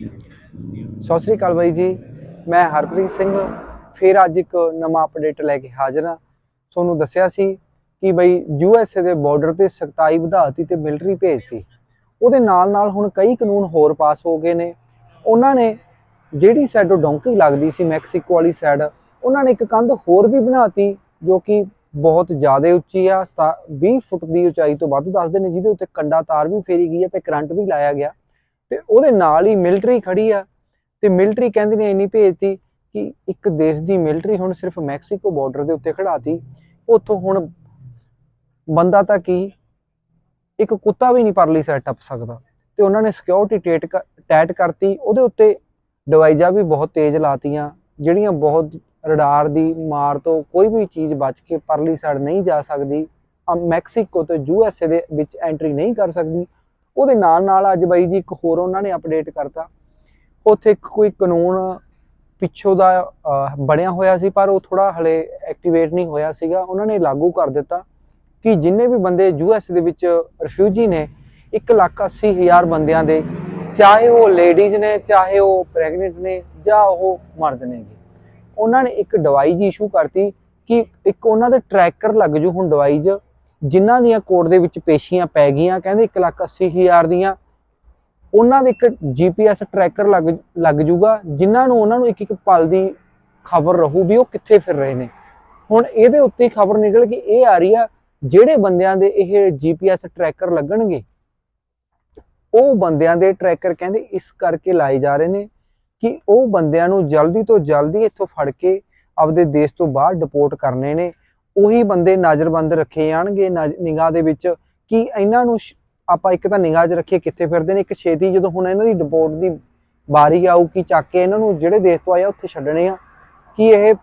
ਸਤਿ ਸ੍ਰੀ ਅਕਾਲ ਬਾਈ ਜੀ। ਮੈਂ ਹਰਪ੍ਰੀਤ ਸਿੰਘ, ਫਿਰ ਅੱਜ ਇੱਕ ਨਵਾਂ ਅਪਡੇਟ ਲੈ ਕੇ ਹਾਜ਼ਰ ਹਾਂ। ਤੁਹਾਨੂੰ ਦੱਸਿਆ ਸੀ ਕਿ ਬਈ ਯੂ ਐੱਸ ਏ ਦੇ ਬਾਰਡਰ ਤੇ ਸਖਤਾਈ ਵਧਾਤੀ ਤੇ ਮਿਲਟਰੀ ਭੇਜਤੀ ਉਹਦੇ ਨਾਲ ਨਾਲ ਹੁਣ ਕਈ ਕਾਨੂੰਨ ਹੋਰ ਪਾਸ ਹੋ ਗਏ ਨੇ। ਉਹਨਾਂ ਨੇ ਜਿਹੜੀ ਸਾਈਡੋਂ ਡੌਂਕੀ ਲੱਗਦੀ ਸੀ ਮੈਕਸੀਕੋ ਵਾਲੀ ਸਾਈਡ ਉਹਨਾਂ ਨੇ ਇੱਕ ਕੰਧ ਹੋਰ ਵੀ ਬਣਾਤੀ ਜੋ ਕਿ ਬਹੁਤ ਜ਼ਿਆਦਾ ਉੱਚੀ ਆ। ਸਤਾ- 20 ਫੁੱਟ ਦੀ ਉਚਾਈ ਤੋਂ ਵੱਧ ਦੱਸਦੇ ਨੇ, ਜਿਹਦੇ ਉੱਤੇ ਕੰਡਾ ਤਾਰ ਵੀ ਫੇਰੀ ਗਈ ਹੈ ਤੇ ਕਰੰਟ ਵੀ ਲਾਇਆ ਗਿਆ। ਤੇ ਉਹਦੇ ਨਾਲ ਹੀ ਮਿਲਟਰੀ ਖੜੀ ਆ ਤੇ ਮਿਲਟਰੀ ਕਹਿੰਦੀ ਨੇ ਇੰਨੀ ਭੇਜਤੀ ਕਿ ਇੱਕ ਦੇਸ਼ ਦੀ ਮਿਲਟਰੀ ਹੁਣ ਸਿਰਫ ਮੈਕਸੀਕੋ ਬਾਰਡਰ ਦੇ ਉੱਤੇ ਖੜਾਤੀ ਉੱਥੋਂ ਹੁਣ ਬੰਦਾ ਤਾਂ ਕੀ ਇੱਕ ਕੁੱਤਾ ਵੀ ਨਹੀਂ ਪਰਲੀ ਸਾਈਡ ਟੱਪ ਸਕਦਾ। ਤੇ ਉਹਨਾਂ ਨੇ ਸਿਕਿਉਰਿਟੀ ਟੇਟ ਟੈਟ ਕਰਤੀ, ਉਹਦੇ ਉੱਤੇ ਡਿਵਾਈਜ਼ਾਂ ਵੀ ਬਹੁਤ ਤੇਜ਼ ਲਾਤੀਆਂ, ਜਿਹੜੀਆਂ ਬਹੁਤ ਰਡਾਰ ਦੀ ਮਾਰ ਤੋਂ ਕੋਈ ਵੀ ਚੀਜ਼ ਬਚ ਕੇ ਪਰਲੀ ਸਾਈਡ ਨਹੀਂ ਜਾ ਸਕਦੀ ਅ- ਮੈਕਸੀਕੋ ਤੋਂ ਯੂਐਸਏ ਦੇ ਵਿੱਚ ਐਂਟਰੀ ਨਹੀਂ ਕਰ ਸਕਦੀ। ਉਹਦੇ ਨਾਲ ਨਾਲ ਅੱਜ ਬਾਈ ਜੀ ਇੱਕ ਹੋਰ ਉਹਨਾਂ ਨੇ ਅਪਡੇਟ ਕਰਤਾ। ਉੱਥੇ ਇੱਕ ਕੋਈ ਕਾਨੂੰਨ ਪਿੱਛੋਂ ਦਾ ਬਣਿਆ ਹੋਇਆ ਸੀ, ਪਰ ਉਹ ਥੋੜਾ ਹਲੇ ਐਕਟੀਵੇਟ ਨਹੀਂ ਹੋਇਆ ਸੀਗਾ। ਉਹਨਾਂ ਨੇ ਲਾਗੂ ਕਰ ਦਿੱਤਾ ਕਿ ਜਿੰਨੇ ਵੀ ਬੰਦੇ ਯੂਐਸ ਦੇ ਵਿੱਚ ਰਿਫਿਊਜੀ ਨੇ 1 ਲੱਖ 80 ਹਜ਼ਾਰ ਬੰਦਿਆਂ ਦੇ, ਚਾਹੇ ਉਹ ਲੇਡੀਜ਼ ਨੇ, ਚਾਹੇ ਉਹ ਪ੍ਰੈਗਨੈਂਟ ਨੇ ਜਾਂ ਉਹ ਮਰਦ ਨੇਗੇ ਉਹਨਾਂ ਨੇ ਇੱਕ ਡਿਵਾਈਸ ਇਸ਼ੂ ਕਰਤੀ ਕਿ ਇੱਕ ਉਹਨਾਂ ਦੇ ਟਰੈਕਰ ਲੱਗ ਜੂ ਹੁਣ ਡਿਵਾਈਸ ਜਿਨ੍ਹਾਂ ਦੀਆਂ ਕੋਰਟ ਦੇ ਵਿੱਚ ਪੇਸ਼ੀਆਂ ਪੈ ਗਈਆਂ, ਕਹਿੰਦੇ 1 ਲੱਖ 80 ਹਜ਼ਾਰ ਦੀਆਂ, ਉਹਨਾਂ ਦੇ ਇੱਕ ਜੀਪੀਐਸ ਟਰੈਕਰ ਲੱਗ ਲੱਗ ਜੂਗਾ, ਜਿਨ੍ਹਾਂ ਨੂੰ ਉਹਨਾਂ ਨੂੰ ਇੱਕ ਇੱਕ ਪਲ ਦੀ ਖਬਰ ਰਹੂ ਵੀ ਉਹ ਕਿੱਥੇ ਫਿਰ ਰਹੇ ਨੇ। ਹੁਣ ਇਹਦੇ ਉੱਤੇ ਖਬਰ ਨਿਕਲ ਕੇ ਇਹ ਆ ਰਹੀ ਆ, ਜਿਹੜੇ ਬੰਦਿਆਂ ਦੇ ਇਹ ਜੀਪੀਐਸ ਟਰੈਕਰ ਲੱਗਣਗੇ, ਉਹ ਬੰਦਿਆਂ ਦੇ ਟਰੈਕਰ ਕਹਿੰਦੇ ਇਸ ਕਰਕੇ ਲਾਏ ਜਾ ਰਹੇ ਨੇ ਕਿ ਉਹ ਬੰਦਿਆਂ ਨੂੰ ਜਲਦੀ ਤੋਂ ਜਲਦੀ ਇੱਥੋਂ ਫੜ ਕੇ ਆਪਦੇ ਦੇਸ਼ ਤੋਂ ਬਾਹਰ ਡਿਪੋਰਟ ਕਰਨੇ ਨੇ ਉਹੀ ਬੰਦੇ ਨਜ਼ਰਬੰਦ ਰੱਖੇ ਜਾਣਗੇ ਨਿਗਾਹ ਦੇ ਵਿੱਚ ਕਿ ਇਹਨਾਂ ਨੂੰ ਸ਼- ਆਪਾਂ ਇੱਕ ਤਾਂ ਨਿਗਾਹ 'ਚ ਰੱਖੀਏ ਕਿੱਥੇ ਫਿਰਦੇ ਨੇ, ਇੱਕ ਛੇਤੀ ਜਦੋਂ ਹੁਣ ਇਹਨਾਂ ਦੀ ਡਿਪੋਰਟ ਦੀ ਵਾਰੀ ਆਊਗੀ ਚੱਕ ਕੇ ਇਹਨਾਂ ਨੂੰ ਜਿਹੜੇ ਦੇਸ਼ ਤੋਂ ਆਇਆ ਉੱਥੇ ਛੱਡਣੇ ਆ, ਕਿ ਇਹ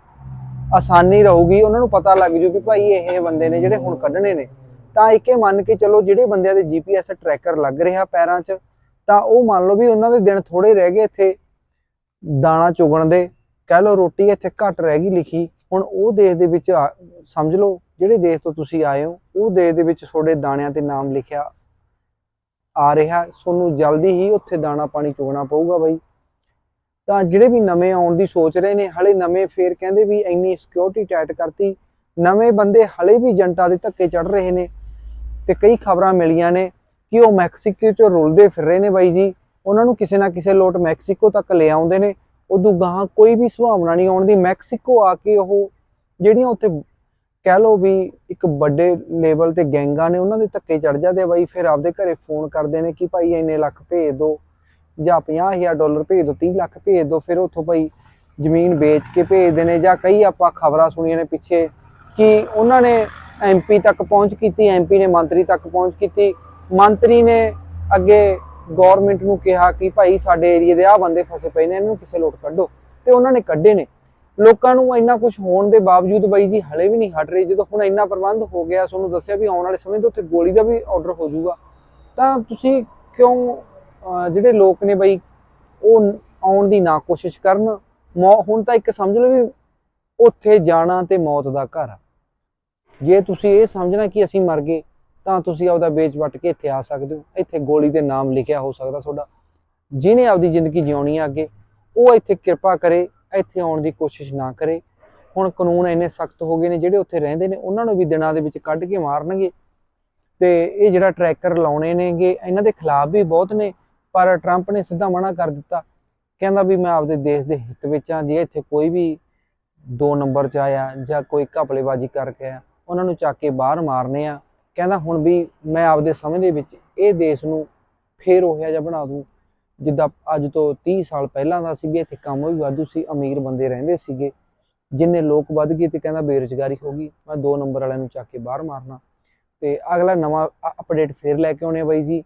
ਆਸਾਨੀ ਰਹੂਗੀ, ਉਹਨਾਂ ਨੂੰ ਪਤਾ ਲੱਗ ਜੂ ਵੀ ਭਾਈ ਇਹ ਬੰਦੇ ਨੇ ਜਿਹੜੇ ਹੁਣ ਕੱਢਣੇ ਨੇ। ਤਾਂ ਇੱਕ ਇਹ ਮੰਨ ਕੇ ਚਲੋ ਜਿਹੜੇ ਬੰਦਿਆਂ ਦੇ ਜੀਪੀਐਸ ਟਰੈਕਰ ਲੱਗ ਰਿਹਾ ਪੈਰਾਂ 'ਚ, ਤਾਂ ਉਹ ਮੰਨ ਲਓ ਵੀ ਉਹਨਾਂ ਦੇ ਦਿਨ ਥੋੜੇ ਰਹਿ ਗਏ ਇੱਥੇ ਦਾਣਾ ਚੁਗਣ ਦੇ, ਕਹਿ ਲਓ ਰੋਟੀ ਇੱਥੇ ਘੱਟ ਰਹਿ ਗਈ ਲਿਖੀ। ਹੁਣ ਉਹ ਦੇਸ਼ ਦੇ ਵਿੱਚ ਆ- ਸਮਝ ਲਓ, ਜਿਹੜੇ ਦੇਸ਼ ਤੋਂ ਤੁਸੀਂ ਆਏ ਹੋ, ਉਹ ਦੇਸ਼ ਦੇ ਵਿੱਚ ਤੁਹਾਡੇ ਦਾਣਿਆਂ ਤੇ ਨਾਮ ਲਿਖਿਆ ਆ ਰਿਹਾ, ਤੁਹਾਨੂੰ ਜਲਦੀ ਹੀ ਉੱਥੇ ਦਾਣਾ ਪਾਣੀ ਚੁਗਣਾ ਪਊਗਾ ਬਾਈ। ਤਾਂ ਜਿਹੜੇ ਵੀ ਨਵੇਂ ਆਉਣ ਦੀ ਸੋਚ ਰਹੇ ਨੇ, ਹਲੇ ਨਵੇਂ ਫੇਰ ਕਹਿੰਦੇ ਵੀ ਇੰਨੀ ਸਿਕਿਉਰਿਟੀ ਟਾਈਟ ਕਰਤੀ, ਨਵੇਂ ਬੰਦੇ ਹਲੇ ਵੀ ਜੰਟਾ ਦੇ ਧੱਕੇ ਚੜ ਰਹੇ ਨੇ ਤੇ ਕਈ ਖਬਰਾਂ ਮਿਲੀਆਂ ਨੇ ਕਿ ਉਹ ਮੈਕਸੀਕੋ 'ਚੋਂ ਰੁਲਦੇ ਫਿਰ ਰਹੇ ਨੇ ਬਾਈ ਜੀ। ਉਹਨਾਂ ਨੂੰ ਕਿਸੇ ਨਾ ਕਿਸੇ ਲੋਟ ਮੈਕਸੀਕੋ ਤੱਕ ਲੈ ਆਉਂਦੇ ਨੇ। ਉਦੋਂ ਗਾਹਾਂ ਕੋਈ ਵੀ ਸੁਭਾਵਨਾ ਨਹੀਂ ਆਉਣ ਦੀ। ਮੈਕਸੀਕੋ ਆ ਕੇ ਉਹ ਜਿਹੜੀਆਂ ਉੱਥੇ ਕਹਿ ਲਓ ਵੀ ਇੱਕ ਵੱਡੇ ਲੈਵਲ ਤੇ ਗੈਂਗਾਂ ਨੇ, ਉਹਨਾਂ ਦੇ ਧੱਕੇ ਚੜ ਜਾਂਦੇ ਆ ਬਾਈ। ਫਿਰ ਆਪਦੇ ਘਰੇ ਫੋਨ ਕਰਦੇ ਨੇ ਕਿ ਭਾਈ ਇੰਨੇ ਲੱਖ ਭੇਜ ਦਿਓ ਜਾਂ 50000 ਡਾਲਰ ਭੇਜ ਦਿਓ 30 ਲੱਖ ਭੇਜ ਦਿਓ ਫਿਰ ਉੱਥੋਂ ਭਾਈ ਜ਼ਮੀਨ ਵੇਚ ਕੇ ਭੇਜਦੇ ਨੇ ਜਾਂ ਕਈ ਆਪਾਂ ਖਬਰਾਂ ਸੁਣੀਆਂ ਨੇ ਪਿੱਛੇ ਕਿ ਉਹਨਾਂ ਨੇ ਐਮਪੀ ਤੱਕ ਪਹੁੰਚ ਕੀਤੀ ਐਮਪੀ ਨੇ ਮੰਤਰੀ ਤੱਕ ਪਹੁੰਚ ਕੀਤੀ। ਮੰਤਰੀ ਨੇ ਅੱਗੇ ਗਵਰਨਮੈਂਟ ਨੂੰ ਕਿਹਾ ਕਿ ਭਾਈ ਸਾਡੇ ਏਰੀਆ ਦੇ ਆਹ ਬੰਦੇ ਫਸੇ ਪਏ ਨੇ, ਇਹਨਾਂ ਨੂੰ ਕਿਸੇ ਲੋਟ ਕੱਢੋ। ਤੇ ਉਹਨਾਂ ਨੇ ਕੱਢੇ ਨੇ। ਲੋਕਾਂ ਨੂੰ ਇੰਨਾ ਕੁਝ ਹੋਣ ਦੇ ਬਾਵਜੂਦ ਬਾਈ ਜੀ ਹਲੇ ਵੀ ਨਹੀਂ ਹਟ ਰਹੇ। ਜਦੋਂ ਹੁਣ ਇੰਨਾ ਪ੍ਰਬੰਧ ਹੋ ਗਿਆ, ਤੁਹਾਨੂੰ ਦੱਸਿਆ ਵੀ ਆਉਣ ਵਾਲੇ ਸਮੇਂ ਤੇ ਉੱਥੇ ਗੋਲੀ ਦਾ ਵੀ ਆਰਡਰ ਹੋ ਜਾਊਗਾ। ਤਾਂ ਤੁਸੀਂ ਕਿਉਂ ਜਿਹੜੇ ਲੋਕ ਨੇ ਬਾਈ, ਉਹ ਆਉਣ ਦੀ ਨਾ ਕੋਸ਼ਿਸ਼ ਕਰਨ? ਮੌ- ਹੁਣ ਤਾਂ ਇੱਕ ਸਮਝ ਲਓ ਵੀ ਉੱਥੇ ਜਾਣਾ ਤੇ ਮੌਤ ਦਾ ਘਰ ਆ। ਜੇ ਤੁਸੀਂ ਇਹ ਸਮਝਣਾ ਕਿ ਅਸੀਂ ਮਰ ਗਏ ਤਾਂ ਤੁਸੀਂ ਆਪਦਾ ਵੇਚ ਵੱਟ ਕੇ ਇੱਥੇ ਆ ਸਕਦੇ ਹੋ। ਇੱਥੇ ਗੋਲੀ ਦੇ ਨਾਮ ਲਿਖਿਆ ਹੋ ਸਕਦਾ ਤੁਹਾਡਾ। ਜਿਹਨੇ ਆਪਦੀ ਜ਼ਿੰਦਗੀ ਜਿਉਣੀ ਆ ਅੱਗੇ, ਉਹ ਇੱਥੇ ਕਿਰਪਾ ਕਰੇ, ਇੱਥੇ ਆਉਣ ਦੀ ਕੋਸ਼ਿਸ਼ ਨਾ ਕਰੇ। ਹੁਣ ਕਾਨੂੰਨ ਇੰਨੇ ਸਖਤ ਹੋ ਗਏ ਨੇ, ਜਿਹੜੇ ਉੱਥੇ ਰਹਿੰਦੇ ਨੇ, ਉਹਨਾਂ ਨੂੰ ਵੀ ਦਿਨਾਂ ਦੇ ਵਿੱਚ ਕੱਢ ਕੇ ਮਾਰਨਗੇ। ਤੇ ਇਹ ਜਿਹੜਾ ਟਰੈਕਰ ਲਾਉਣੇ ਨੇਗੇ, ਇਹਨਾਂ ਦੇ ਖਿਲਾਫ ਵੀ ਬਹੁਤ ਨੇ, ਪਰ ਟਰੰਪ ਨੇ ਸਿੱਧਾ ਮਨਾ ਕਰ ਦਿੱਤਾ। ਕਹਿੰਦਾ ਵੀ ਮੈਂ ਆਪਦੇ ਦੇਸ਼ ਦੇ ਹਿੱਤ ਵਿੱਚ ਆ, ਜੇ ਇੱਥੇ ਕੋਈ ਵੀ ਦੋ ਨੰਬਰ 'ਚ ਆਇਆ ਜਾਂ ਕੋਈ ਘਪਲੇਬਾਜ਼ੀ ਕਰਕੇ ਆਇਆ, ਉਹਨਾਂ ਨੂੰ ਚੱਕ ਕੇ ਬਾਹਰ ਮਾਰਨੇ ਆ। ਕਹਿੰਦਾ ਹੁਣ ਵੀ ਮੈਂ ਆਪਦੇ ਸਮੇਂ ਦੇ ਵਿੱਚ ਇਹ ਦੇਸ਼ ਨੂੰ ਫੇਰ ਉਹਿਆ ਜਿਹਾ ਬਣਾ ਦੂੰ ਜਿੱਦਾਂ ਅੱਜ ਤੋਂ 30 ਸਾਲ ਪਹਿਲਾਂ ਦਾ ਸੀ ਵੀ ਇੱਥੇ ਕੰਮ ਵੀ ਵਾਧੂ ਸੀ, ਅਮੀਰ ਬੰਦੇ ਰਹਿੰਦੇ ਸੀਗੇ, ਜਿੰਨੇ ਲੋਕ ਵੱਧ ਗਏ ਤੇ ਕਹਿੰਦਾ ਬੇਰੁਜ਼ਗਾਰੀ ਹੋ ਗਈ, ਮੈਂ ਦੋ ਨੰਬਰ ਵਾਲਿਆਂ ਨੂੰ ਚੱਕ ਕੇ ਬਾਹਰ ਮਾਰਨਾ। ਤੇ ਅਗਲਾ ਨਵਾਂ ਅਪਡੇਟ ਫੇਰ ਲੈ ਕੇ ਆਉਣੇ ਆ ਬਾਈ ਜੀ।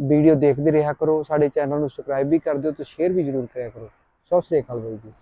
ਵੀਡੀਓ ਦੇਖਦੇ ਰਿਹਾ ਕਰੋ, ਸਾਡੇ ਚੈਨਲ ਨੂੰ ਸਬਸਕ੍ਰਾਈਬ ਵੀ ਕਰ ਦਿਓ ਤੇ ਸ਼ੇਅਰ ਵੀ ਜ਼ਰੂਰ ਕਰਿਆ ਕਰੋ। ਸਤਿ ਸ੍ਰੀ ਅਕਾਲ ਬਾਈ ਜੀ।